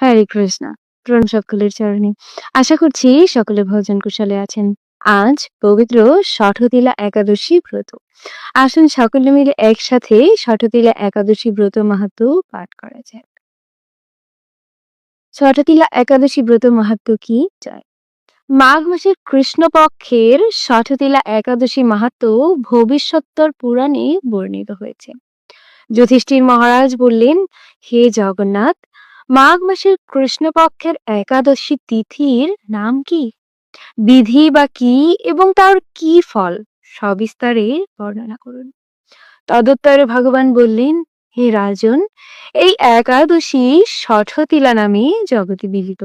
হরে কৃষ্ণ। প্রণাম সকলের চরণে। আশা করছি সকলে ভজন কুশলে আছেন। আজ পবিত্র ষঠতিলা একাদশী ব্রত। আসুন সকলে মিলে একসাথে ষঠতিলা একাদশী ব্রত মাহাত্ম পাঠ করা যায় ষঠতিলা একাদশী ব্রত মাহাত্ম কি? যায় মাঘ মাসের কৃষ্ণপক্ষের ষঠতিলা একাদশী মাহাত্ম ভবিষ্যত্তর পুরাণে বর্ণিত হয়েছে। যুধিষ্ঠির মহারাজ বললেন, হে জগন্নাথ মাঘ মাসের কৃষ্ণপক্ষের একাদশী তিথির নাম কি? বিধি বা কি এবং তার কি ফল? সবিস্তারে বর্ণনা করুন। তদুত্তরে ভগবান বললেন, হে রাজন, এই একাদশী ষঠতিলা নামে জগতে বিদিত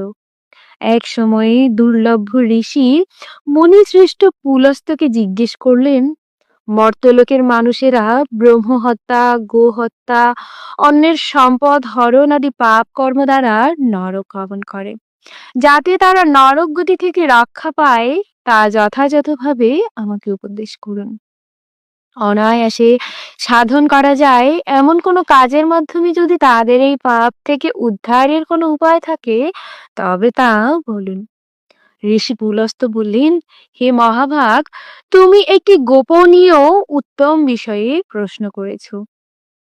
এক সময়ে দুর্লভ ঋষি মুনিশ্রেষ্ঠ পুলস্তকে জিজ্ঞেস করলেন মর্তলোকের মানুষেরা ব্রহ্ম হত্যা গো হত্যা অন্যের সম্পদ, হরণ আদি পাপ কর্ম দ্বারা নরক গমন করে। যাতে তারা নরক গতি থেকে রক্ষা পায়, তা যথাযথভাবে আমাকে উপদেশ করুন। অনায়াসে সাধন করা যায়। এমন কোনো কাজের মাধ্যমে যদি তাদের এই পাপ থেকে উদ্ধারের কোনো উপায় থাকে, তবে তা বলুন। ঋষি পুলস্ত বললেন, হে মহাভাগ, তুমি একটি গোপনীয় উত্তম বিষয়ে প্রশ্ন করেছ।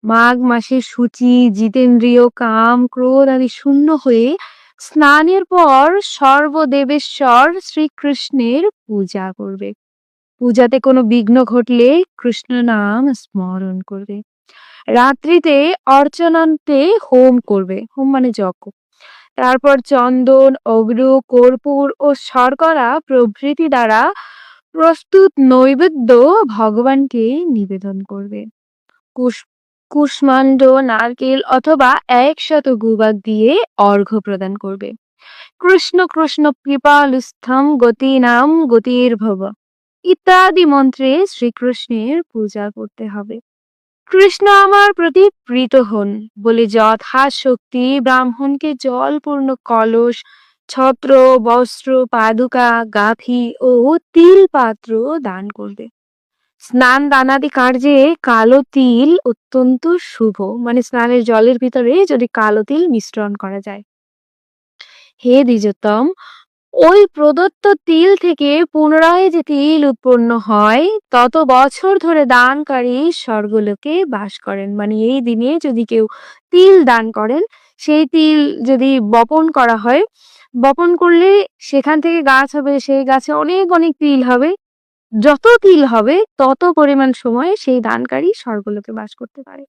মাঘ মাসে সূচি, জিতেন্দ্রীয় কাম, ক্রোধ আদি শূন্য হয়ে স্নানের পর সর্বদেবেশ্বর শ্রীকৃষ্ণের পূজা করবে। পূজাতে কোনো বিঘ্ন ঘটলে কৃষ্ণ নাম স্মরণ করবে। রাত্রিতে অর্চনান্তে হোম করবে। হোম মানে যজ্ঞ। তারপর চন্দন, অগ্র, কর্পূর ও শর্করা প্রভৃতি দ্বারা প্রস্তুত নৈবেদ্য ভগবানকে নিবেদন করবে। কুশ, কুষ্মাণ্ড, নারকেল অথবা একশত গুবাক দিয়ে অর্ঘ্য প্রদান করবে। কৃষ্ণ কৃষ্ণ কৃপালুস্থম গতি নাম গতির ভব ইত্যাদি মন্ত্রে শ্রীকৃষ্ণের পূজা করতে হবে। কৃষ্ণ আমার প্রতি প্রীত হন, বলে যথাশক্তি ব্রাহ্মণকে জলপূর্ণ কলস, ছত্র, বস্ত্র, পাদুকা, গাথি ও তিল পাত্র দান করবে। স্নান দানাদি কার্যে কালো তিল অত্যন্ত শুভ মানে স্নানের জলের ভিতরে যদি কালো তিল মিশ্রণ করা যায়। হে দ্বিজোত্তম ওই প্রদত্ত তিল থেকে পুনরায় যে তিল উৎপন্ন হয়, তত বছর ধরে দানকারী স্বর্গলোকে বাস করেন। মানে এই দিনে যদি কেউ তিল দান করেন, সেই তিল যদি বপন করা হয়, বপন করলে সেখান থেকে গাছ হবে, সেই গাছে অনেক অনেক তিল হবে। যত তিল হবে, তত পরিমাণ সময়ে সেই দানকারী স্বর্গলোকে বাস করতে পারে।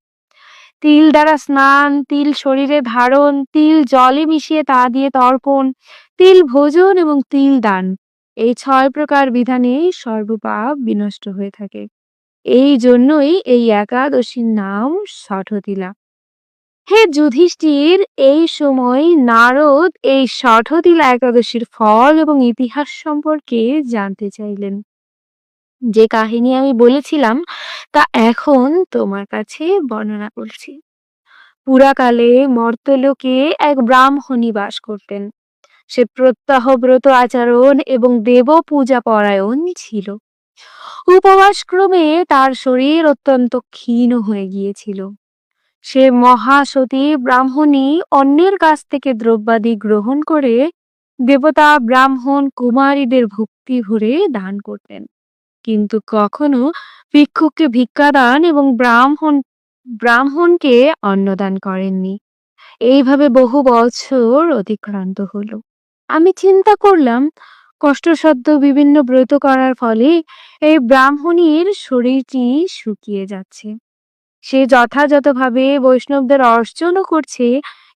তিল দ্বারা স্নান, তিল শরীরে ধারণ, তিল জলে মিশিয়ে তা দিয়ে তর্পণ তিল ভোজন এবং তিল দান। এই ছয় প্রকার বিধানে সর্বপাপ বিনষ্ট হয়ে থাকে। এই জন্যই এই একাদশীর নাম ষঠতিলা। হে যুধিষ্ঠির, এই সময় নারদ এই ষঠতিলা একাদশীর ফল এবং ইতিহাস সম্পর্কে জানতে চাইলেন। যে কাহিনী আমি বলেছিলাম, তা এখন তোমার কাছে বর্ণনা করছি। পুরাকালে মর্তলোকে এক ব্রাহ্মণী বাস করতেন। সে প্রত্যাহব্রত আচরণ এবং দেব পূজা পরায়ণ ছিল। উপবাস ক্রমে তার শরীর অত্যন্ত ক্ষীণ হয়ে গিয়েছিল। সে মহাসতী ব্রাহ্মণী অন্যের কাছ থেকে দ্রব্যাদি গ্রহণ করে দেবতা ব্রাহ্মণ কুমারীদের ভক্তি ভরে দান করতেন। কিন্তু কখনো ভিক্ষুককে ভিক্ষাদান এবং ব্রাহ্মণ, ব্রাহ্মণকে অন্নদান করেননি। এইভাবে বহু বছর অতিক্রান্ত হলো। আমি চিন্তা করলাম, কষ্টসাধ্য বিভিন্ন ব্রত করার ফলে এই ব্রাহ্মণীর শরীরটি শুকিয়ে যাচ্ছে। সে যথাযথভাবে বৈষ্ণবদের অর্চনও করছে,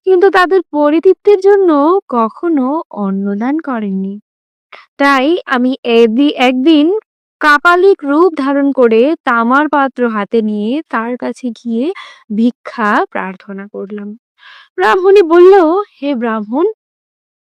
কিন্তু তাদের পরিতৃপ্তির জন্য কখনো অন্নদান করেননি। তাই আমি একদিন কাপালিক রূপ ধারণ করে তামার পাত্র হাতে নিয়ে তার কাছে গিয়ে ভিক্ষা প্রার্থনা করলাম। ব্রাহ্মণী বলল, হে ব্রাহ্মণ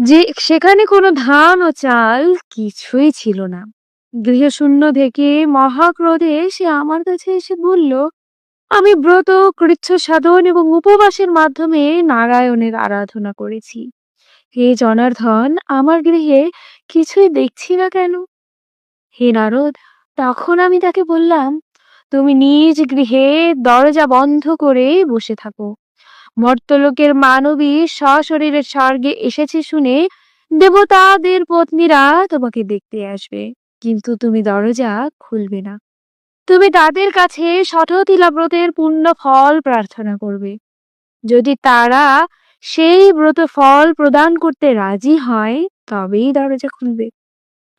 যে সেখানে কোনো ধান ও চাল কিছুই ছিল না। গৃহশূন্য থেকে মহাক্রোধে সে আমার কাছে এসে বলল, আমি ব্রত, কৃচ্ছ সাধন এবং উপবাসের মাধ্যমে নারায়ণের আরাধনা করেছি। হে জনার্ধন আমার গৃহে কিছুই দেখছি না কেন? হে নারদ, তখন আমি তাকে বললাম, তুমি নিজ গৃহে দরজা বন্ধ করে বসে থাকো। মর্তলোকের মানবী সশরীরে স্বর্গে এসেছে শুনে দেবতাদের পত্নীরা তোমাকে দেখতে আসবে, কিন্তু তুমি দরজা খুলবে না। তুমি তাদের কাছে শঠতিলা ব্রতের পূর্ণ ফল প্রার্থনা করবে। যদি তারা সেই ব্রত ফল প্রদান করতে রাজি হয়, তবেই দরজা খুলবে।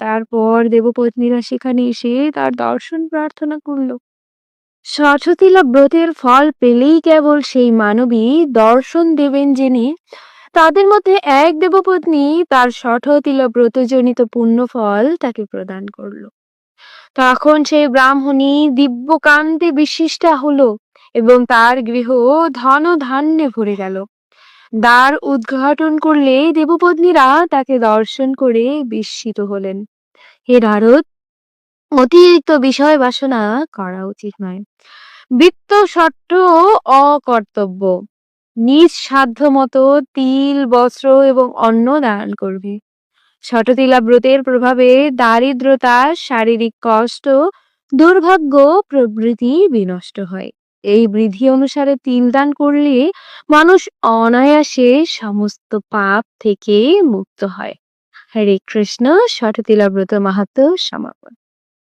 তারপর দেবপত্নীরা সেখানে এসে তার দর্শন প্রার্থনা করল। শঠতিলা ব্রতের ফল পেলেই কেবল সেই মানবী দর্শন দেবেন জেনে তাদের মধ্যে এক দেবপত্নী তার শঠতিলা ব্রতজনিত পুণ্য ফল তাকে প্রদান করল। তখন সেই ব্রাহ্মণী দিব্যকান্তে বিশিষ্টা হলো এবং তার গৃহ ধন ধান্যে ভরে গেল। দ্বার উদ্ঘাটন করলে দেবপত্নীরা তাকে দর্শন করে বিস্মিত হলেন। হে নারদ অতিরিক্ত বিষয় বাসনা করা উচিত নয়। বৃত্ত সট্ট অকর্তব্য। নিজ সাধ্য মতো তিল, বস্ত্র এবং অন্ন দান করবে। শটতিলা ব্রতের প্রভাবে দারিদ্রতা, শারীরিক কষ্ট, দুর্ভাগ্য প্রভৃতি বিনষ্ট হয়। এই বৃদ্ধি অনুসারে তিল দান করলে মানুষ অনায়াসে সমস্ত পাপ থেকে মুক্ত হয়। হরে কৃষ্ণ শটতিলা ব্রত মাহাত্ম সমাপন।